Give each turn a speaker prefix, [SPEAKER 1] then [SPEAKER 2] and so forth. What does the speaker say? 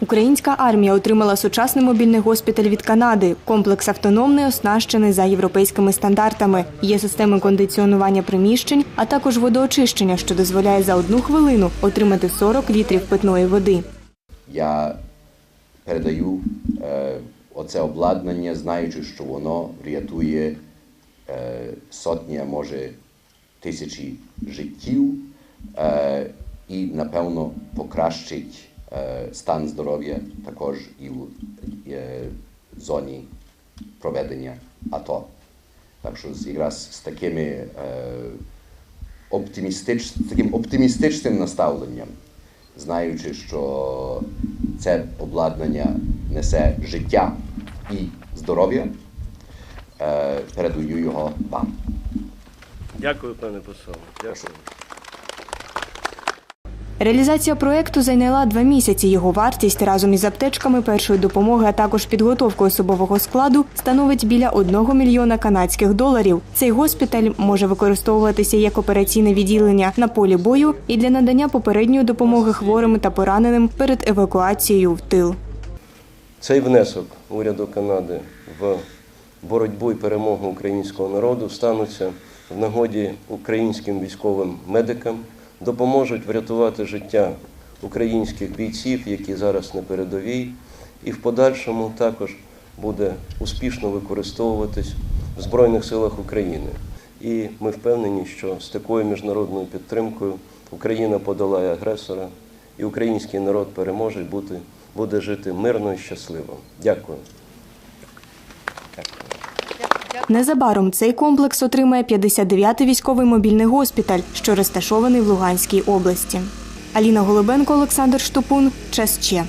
[SPEAKER 1] Українська армія отримала сучасний мобільний госпіталь від Канади. Комплекс автономний, оснащений за європейськими стандартами. Є системи кондиціонування приміщень, а також водоочищення, що дозволяє за одну хвилину отримати 40 літрів питної води.
[SPEAKER 2] Я передаю е, оце обладнання, знаючи, що воно врятує е, сотні, а може тисячі життів е, і, напевно, покращить стан здоров'я також і в зоні проведення АТО. Так що якраз з такими оптимістич, таким оптимістичним наставленням, знаючи, що це обладнання несе життя і здоров'я, передаю його вам.
[SPEAKER 3] Дякую, пане посол. Дякую.
[SPEAKER 1] Реалізація проекту зайняла два місяці. Його вартість разом із аптечками першої допомоги, а також підготовкою особового складу становить біля 1 мільйона канадських доларів. Цей госпіталь може використовуватися як операційне відділення на полі бою і для надання попередньої допомоги хворим та пораненим перед евакуацією в тил.
[SPEAKER 3] Цей внесок уряду Канади в боротьбу і перемогу українського народу стануться в нагоді українським військовим медикам, допоможуть врятувати життя українських бійців, які зараз на передовій, і в подальшому також буде успішно використовуватись в Збройних силах України. І ми впевнені, що з такою міжнародною підтримкою Україна подолає агресора, і український народ переможе бути, буде жити мирно і щасливо. Дякую.
[SPEAKER 1] Незабаром цей комплекс отримає 59-й військовий мобільний госпіталь, що розташований в Луганській області. Аліна Голубенко, Олександр Штупун. Час Че.